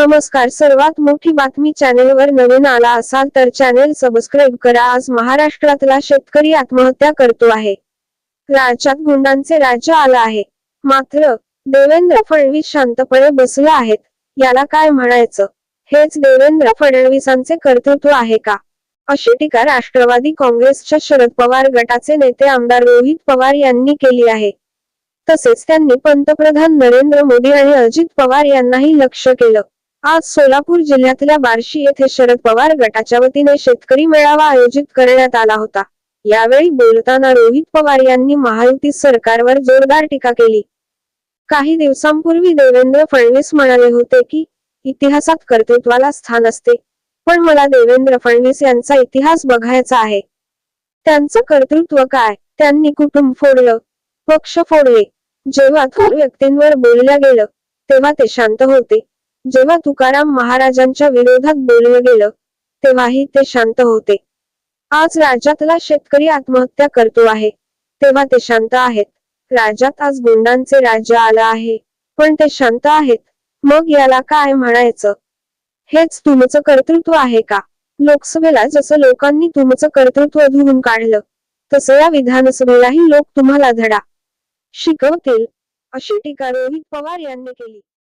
नमस्कार. सर्वात मोठी बातमी चॅनेलवर नवीन आला असाल तर चॅनेल सबस्क्राईब करा. आज महाराष्ट्रातला शेतकरी आत्महत्या करतो आहे. राज्यात गुंडांचे राज्य आलं आहे. मात्र देवेंद्र फडणवीस शांतपणे बसला आहेत. याला काय म्हणायचं? हेच देवेंद्र फडणवीसांचे कर्तृत्व आहे का? अशी टीका राष्ट्रवादी काँग्रेसच्या शरद पवार गटाचे नेते आमदार रोहित पवार यांनी केली आहे. तसेच त्यांनी पंतप्रधान नरेंद्र मोदी आणि अजित पवार यांनाही लक्ष केलं. आज सोलापूर जिल्ह्यातल्या बार्शी येथे शरद पवार गटाच्या वतीने शेतकरी मेळावा आयोजित करण्यात आला होता. यावेळी बोलताना रोहित पवार यांनी महायुती सरकारवर जोरदार टीका केली. काही दिवसांपूर्वी देवेंद्र फडणवीस म्हणाले होते की इतिहासात कर्तृत्वाला स्थान असते पण मला देवेंद्र फडणवीस यांचा इतिहास बघायचा आहे. त्यांचं कर्तृत्व काय? त्यांनी कुटुंब फोडलं पक्ष फोडले. जेव्हा थोर व्यक्तींवर बोलल्या गेलं तेव्हा ते शांत होते. जेव्हा तुकाराम महाराजांच्या विरोधात बोललं गेलं तेव्हाही ते शांत होते. आज राज्यातला शेतकरी आत्महत्या करतो आहे तेव्हा ते शांत आहेत. राज्यात आज गुंडांचे राज्य आलं आहे पण ते शांत आहेत. मग याला काय म्हणायचं? हेच तुमचं कर्तृत्व आहे का? लोकसभेला जसं लोकांनी तुमचं कर्तृत्व धुवून काढलं तसं या विधानसभेलाही लोक तुम्हाला धडा. शिकवतील अशी टीका रोहित पवार यांनी केली.